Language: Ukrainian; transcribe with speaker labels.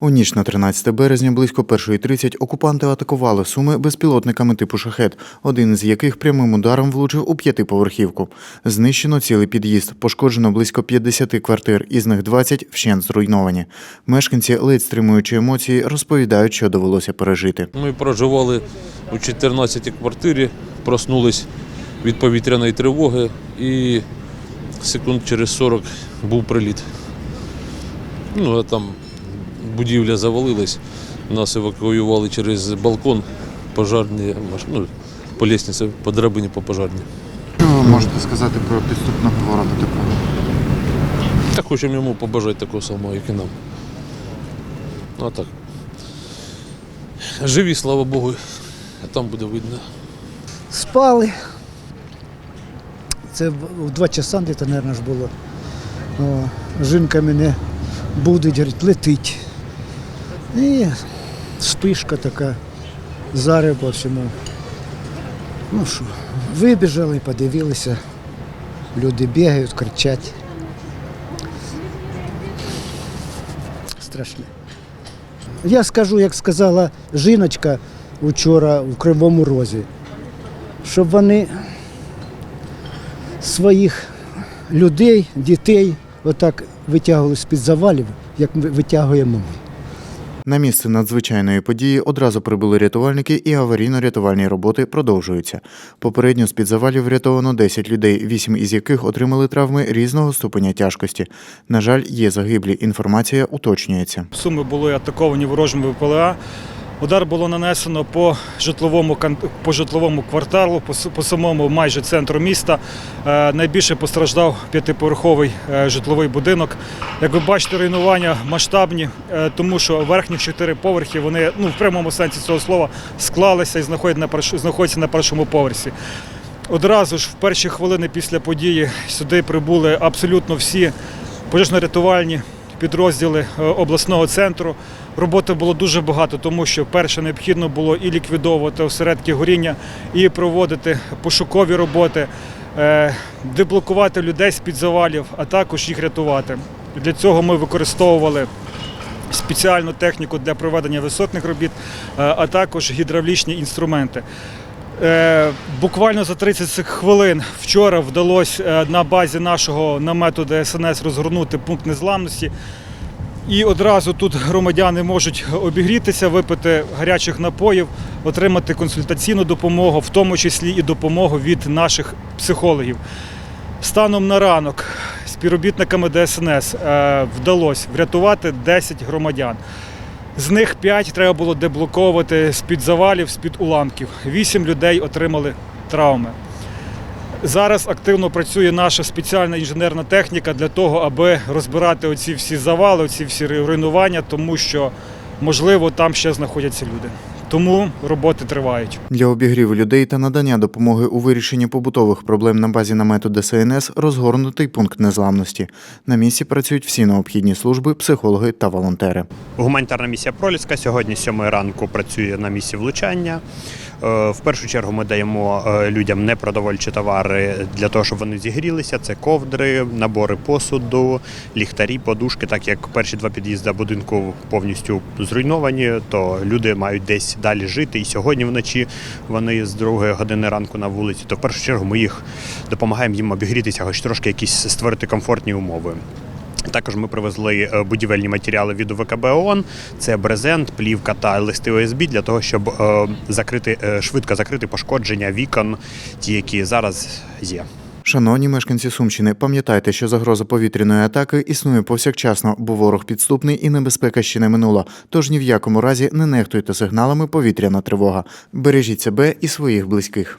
Speaker 1: У ніч на 13 березня близько 1.30 окупанти атакували Суми безпілотниками типу «Шахет», один з яких прямим ударом влучив у п'ятиповерхівку. Знищено цілий під'їзд, пошкоджено близько 50 квартир, із них 20 вщент зруйновані. Мешканці, ледь стримуючи емоції, розповідають, що довелося пережити.
Speaker 2: Ми проживали у 14-й квартирі, проснулись від повітряної тривоги і секунд через 40 був приліт. Ну, а там будівля завалилась, нас евакуювали через балкон пожарні, ну, по лестниці, по драбині по пожарні.
Speaker 1: Що ви можете сказати про підступного ворога такого?
Speaker 2: Так хочемо йому побажати такого самого, як і нам. Ну, а так. Живі, слава Богу, а там буде видно.
Speaker 3: Спали. Це в два часа десь, мабуть, ж було. О, жінка мене буде, говорить, летить. І спишка така, зари по всьому. Ну що, вибіжали, подивилися. Люди бігають, кричать. Страшне. Я скажу, як сказала жіночка вчора в Кривому Розі, щоб вони своїх людей, дітей отак витягували з-під завалів, як ми витягуємо ми.
Speaker 1: На місце надзвичайної події одразу прибули рятувальники і аварійно-рятувальні роботи продовжуються. Попередньо з-під завалів врятовано 10 людей, 8 із яких отримали травми різного ступеня тяжкості. На жаль, є загиблі. Інформація уточнюється.
Speaker 4: Суми були атаковані ворожими ВПЛА. Удар було нанесено по житловому по житловому кварталу, по, по самому майже центру міста. Е, найбільше постраждав п'ятиповерховий е, житловий будинок. Як ви бачите, руйнування масштабні, е, тому що верхні чотири поверхи вони ну в прямому сенсі цього слова склалися і знаходяться на знаходяться на першому поверсі. Одразу ж в перші хвилини після події сюди прибули абсолютно всі пожежно-рятувальні підрозділи е, обласного центру. Роботи було дуже багато, тому що перше необхідно було і ліквідовувати осередки горіння, і проводити пошукові роботи, е, деблокувати людей з-під завалів, а також їх рятувати. Для цього ми використовували спеціальну техніку для проведення висотних робіт, е, а також гідравлічні інструменти. Е, Буквально за 30 сек- хвилин вчора вдалося е, на базі нашого намету ДСНС розгорнути пункт незламності. І одразу тут громадяни можуть обігрітися, випити гарячих напоїв, отримати консультаційну допомогу, в тому числі і допомогу від наших психологів. Станом на ранок співробітниками ДСНС е, вдалося врятувати 10 громадян. З них 5 треба було деблоковувати з-під завалів, з-під уламків. 8 людей отримали травми. Зараз активно працює наша спеціальна інженерна техніка для того, аби розбирати оці всі завали, оці всі руйнування, тому що, можливо, там ще знаходяться люди. Тому роботи тривають.
Speaker 1: Для обігріву людей та надання допомоги у вирішенні побутових проблем на базі намету ДСНС розгорнутий пункт незламності. На місці працюють всі необхідні служби, психологи та волонтери.
Speaker 5: Гуманітарна місія Проліска сьогодні з 7 ранку працює на місці влучання. Е, В першу чергу ми даємо е, людям непродовольчі товари для того, щоб вони зігрілися. Це ковдри, набори посуду, ліхтарі, подушки. Так як перші два під'їзди будинку повністю зруйновані, то люди мають десь далі жити. І сьогодні вночі вони з другої години ранку на вулиці. То в першу чергу ми їх допомагаємо їм обігрітися, хоч трошки якісь створити комфортні умови. Також ми привезли е, будівельні матеріали від УВКБ ООН. Це брезент, плівка та листи ОСБ для того, щоб е, закрити е, швидко закрити пошкодження вікон, ті, які зараз є.
Speaker 1: Шановні мешканці Сумщини, пам'ятайте, що загроза повітряної атаки існує повсякчасно, бо ворог підступний і небезпека ще не минула. Тож ні в якому разі не нехтуйте сигналами повітряна тривога. Бережіть себе і своїх близьких.